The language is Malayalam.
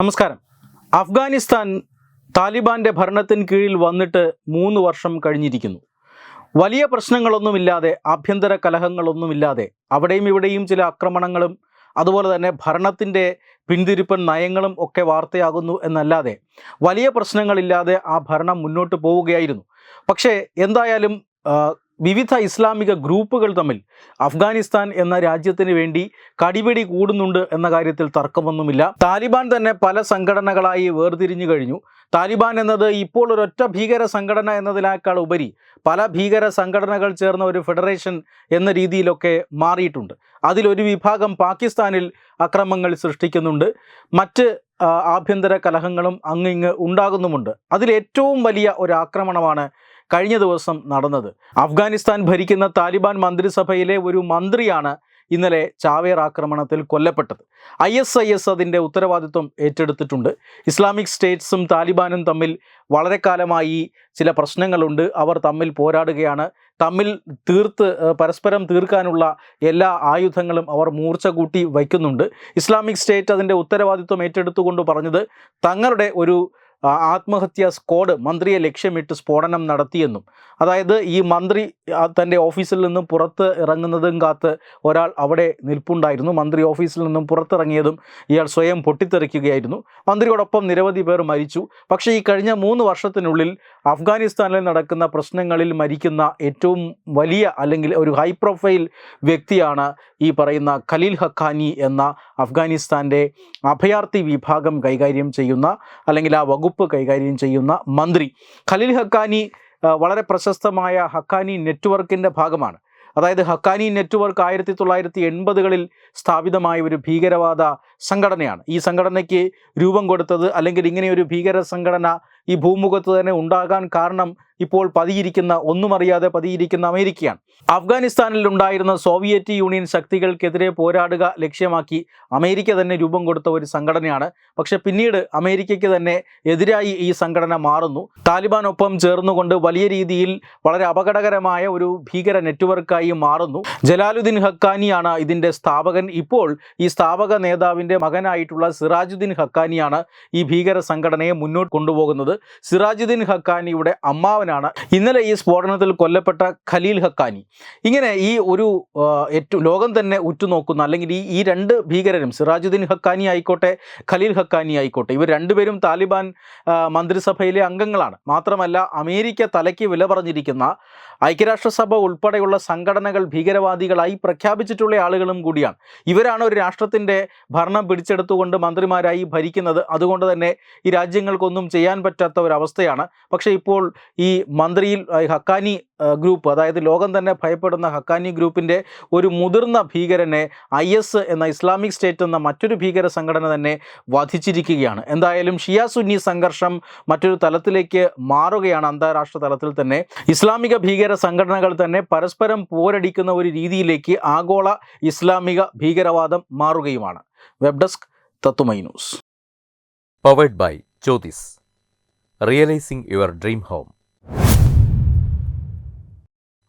നമസ്കാരം. അഫ്ഗാനിസ്ഥാൻ താലിബാന്റെ ഭരണത്തിന് കീഴിൽ വന്നിട്ട് മൂന്ന് വർഷം കഴിഞ്ഞിരിക്കുന്നു. വലിയ പ്രശ്നങ്ങളൊന്നുമില്ലാതെ ആഭ്യന്തര കലഹങ്ങളൊന്നുമില്ലാതെ അവിടെയും ഇവിടെയും ചില ആക്രമണങ്ങളും അതുപോലെ തന്നെ ഭരണത്തിന്റെ പിന്തിരിപ്പൻ നയങ്ങളും ഒക്കെ വാർത്തയാകുന്നു എന്നല്ലാതെ വലിയ പ്രശ്നങ്ങളില്ലാതെ ആ ഭരണം മുന്നോട്ട് പോവുകയായിരുന്നു. പക്ഷേ എന്തായാലും വിവിധ ഇസ്ലാമിക ഗ്രൂപ്പുകൾ തമ്മിൽ അഫ്ഗാനിസ്ഥാൻ എന്ന രാജ്യത്തിന് വേണ്ടി കടിപിടി കൂടുന്നുണ്ട് എന്ന കാര്യത്തിൽ തർക്കമൊന്നുമില്ല. താലിബാൻ തന്നെ പല സംഘടനകളായി വേർതിരിഞ്ഞു കഴിഞ്ഞു. താലിബാൻ എന്നത് ഇപ്പോൾ ഒരൊറ്റ ഭീകര സംഘടന എന്നതിനേക്കാൾ ഉപരി പല ഭീകര സംഘടനകൾ ചേർന്ന ഒരു ഫെഡറേഷൻ എന്ന രീതിയിലൊക്കെ മാറിയിട്ടുണ്ട്. അതിലൊരു വിഭാഗം പാകിസ്ഥാനിൽ അക്രമങ്ങൾ സൃഷ്ടിക്കുന്നുണ്ട്. മറ്റ് ആഭ്യന്തര കലഹങ്ങളും അങ്ങിങ്ങ് ഉണ്ടാകുന്നുമുണ്ട്. അതിലേറ്റവും വലിയ ഒരു ആക്രമണമാണ് കഴിഞ്ഞ ദിവസം നടന്നത്. അഫ്ഗാനിസ്ഥാൻ ഭരിക്കുന്ന താലിബാൻ മന്ത്രിസഭയിലെ ഒരു മന്ത്രിയാണ് ഇന്നലെ ചാവേർ ആക്രമണത്തിൽ കൊല്ലപ്പെട്ടത്. ഐ എസ് ഐ എസ് അതിന്റെ ഉത്തരവാദിത്വം ഏറ്റെടുത്തിട്ടുണ്ട്. ഇസ്ലാമിക് സ്റ്റേറ്റ്സും താലിബാനും തമ്മിൽ വളരെ കാലമായി ചില പ്രശ്നങ്ങളുണ്ട്. അവർ തമ്മിൽ പോരാടുകയാണ്. തമ്മിൽ തീർത്ത് പരസ്പരം തീർക്കാനുള്ള എല്ലാ ആയുധങ്ങളും അവർ മൂർച്ച കൂട്ടി വയ്ക്കുന്നുണ്ട്. ഇസ്ലാമിക് സ്റ്റേറ്റ് അതിന്റെ ഉത്തരവാദിത്വം ഏറ്റെടുത്തുകൊണ്ട് പറഞ്ഞത് തങ്ങളുടെ ഒരു ആത്മഹത്യാ സ്ക്വാഡ് മന്ത്രിയെ ലക്ഷ്യമിട്ട് സ്ഫോടനം നടത്തിയെന്നും അതായത് ഈ മന്ത്രി തന്റെ ഓഫീസിൽ നിന്നും പുറത്ത് ഇറങ്ങുന്നതും കാത്ത് ഒരാൾ അവിടെ നിൽപ്പുണ്ടായിരുന്നു. മന്ത്രി ഓഫീസിൽ നിന്നും പുറത്തിറങ്ങിയതും ഇയാൾ സ്വയം പൊട്ടിത്തെറിക്കുകയായിരുന്നു. മന്ത്രിയോടൊപ്പം നിരവധി പേർ മരിച്ചു. പക്ഷേ ഈ കഴിഞ്ഞ മൂന്ന് വർഷത്തിനുള്ളിൽ അഫ്ഗാനിസ്ഥാനിൽ നടക്കുന്ന പ്രശ്നങ്ങളിൽ മരിക്കുന്ന ഏറ്റവും വലിയ അല്ലെങ്കിൽ ഒരു ഹൈ പ്രൊഫൈൽ വ്യക്തിയാണ് ഈ പറയുന്ന ഖലീൽ ഹഖാനി എന്ന അഫ്ഗാനിസ്ഥാന്റെ അഭയാർത്ഥി വിഭാഗം കൈകാര്യം ചെയ്യുന്ന അല്ലെങ്കിൽ ആ വകുപ്പ് കൈകാര്യം ചെയ്യുന്ന മന്ത്രി. ഖലീൽ ഹക്കാനി വളരെ പ്രശസ്തമായ ഹക്കാനി നെറ്റ്വർക്കിന്റെ ഭാഗമാണ്. അതായത് ഹക്കാനി നെറ്റ്വർക്ക് ആയിരത്തി തൊള്ളായിരത്തി എൺപതുകളിൽ സ്ഥാപിതമായ ഒരു ഭീകരവാദ സംഘടനയാണ്. ഈ സംഘടനയ്ക്ക് രൂപം കൊടുത്തത് അല്ലെങ്കിൽ ഇങ്ങനെ ഒരു ഭീകര സംഘടന ഈ ഭൂമുഖത്ത് തന്നെ ഉണ്ടാകാൻ കാരണം ഇപ്പോൾ പതിയിരിക്കുന്ന ഒന്നുമറിയാതെ പതിയിരിക്കുന്ന അമേരിക്കയാണ്. അഫ്ഗാനിസ്ഥാനിൽ ഉണ്ടായിരുന്ന സോവിയറ്റ് യൂണിയൻ ശക്തികൾക്കെതിരെ പോരാടുക ലക്ഷ്യമാക്കി അമേരിക്ക തന്നെ രൂപം കൊടുത്ത ഒരു സംഘടനയാണ്. പക്ഷെ പിന്നീട് അമേരിക്കയ്ക്ക് തന്നെ എതിരായി ഈ സംഘടന മാറുന്നു. താലിബാനൊപ്പം ചേർന്നുകൊണ്ട് വലിയ രീതിയിൽ വളരെ അപകടകരമായ ഒരു ഭീകര നെറ്റ്വർക്കായി മാറുന്നു. ജലാലുദ്ദീൻ ഹക്കാനിയാണ് ഇതിന്റെ സ്ഥാപകൻ. ഇപ്പോൾ ഈ സ്ഥാപക നേതാവിന്റെ മകനായിട്ടുള്ള സിറാജുദ്ദീൻ ഹക്കാനിയാണ് ഈ ഭീകര സംഘടനയെ മുന്നോട്ട് കൊണ്ടുപോകുന്നത്. സിറാജുദ്ദീൻ ഹക്കാനിയുടെ അമ്മാവനാണ് ഇന്നലെ ഈ സ്ഫോടനത്തിൽ കൊല്ലപ്പെട്ട ഖലീൽ ഹക്കാനി. ഇങ്ങനെ ഈ ഒരു ഏറ്റവും ലോകം തന്നെ ഉറ്റുനോക്കുന്ന അല്ലെങ്കിൽ ഈ ഈ രണ്ട് ഭീകരരും സിറാജുദ്ദീൻ ഹക്കാനി ആയിക്കോട്ടെ ഖലീൽ ഹക്കാനി ആയിക്കോട്ടെ ഇവർ രണ്ടുപേരും താലിബാൻ മന്ത്രിസഭയിലെ അംഗങ്ങളാണ്. മാത്രമല്ല അമേരിക്ക തലയ്ക്ക് വില പറഞ്ഞിരിക്കുന്ന ഐക്യരാഷ്ട്രസഭ ഉൾപ്പെടെയുള്ള സംഘടനകൾ ഭീകരവാദികളായി പ്രഖ്യാപിച്ചിട്ടുള്ള ആളുകളും കൂടിയാണ്. ഇവരാണ് ഒരു രാഷ്ട്രത്തിന്റെ ഭരണം പിടിച്ചെടുത്തുകൊണ്ട് മന്ത്രിമാരായി ഭരിക്കുന്നത്. അതുകൊണ്ട് തന്നെ ഈ രാജ്യങ്ങൾക്കൊന്നും ചെയ്യാൻ പറ്റാത്ത ഒരവസ്ഥയാണ് പക്ഷേ ഇപ്പോൾ ഈ മന്ത്രിയിൽ ഹക്കാനി ഗ്രൂപ്പ് അതായത് ലോകം തന്നെ ഭയപ്പെടുന്ന ഹക്കാനി ഗ്രൂപ്പിന്റെ ഒരു മുതിർന്ന ഭീകരനെ ഐ എസ് എന്ന ഇസ്ലാമിക് സ്റ്റേറ്റ് എന്ന മറ്റൊരു ഭീകര സംഘടന തന്നെ വധിച്ചിരിക്കുകയാണ്. എന്തായാലും ഷിയ സുന്നി സംഘർഷം മറ്റൊരു തലത്തിലേക്ക് മാറുകയാണ്. അന്താരാഷ്ട്ര തലത്തിൽ തന്നെ ഇസ്ലാമിക ഭീകര സംഘടനകൾ തന്നെ പരസ്പരം പോരടിക്കുന്ന ഒരു രീതിയിലേക്ക് ആഗോള ഇസ്ലാമിക ഭീകരവാദം മാറുകയുമാണ്. വെബ് ഡെസ്ക് തത്തുമൈ news. Powered by Jyothis realising your dream home.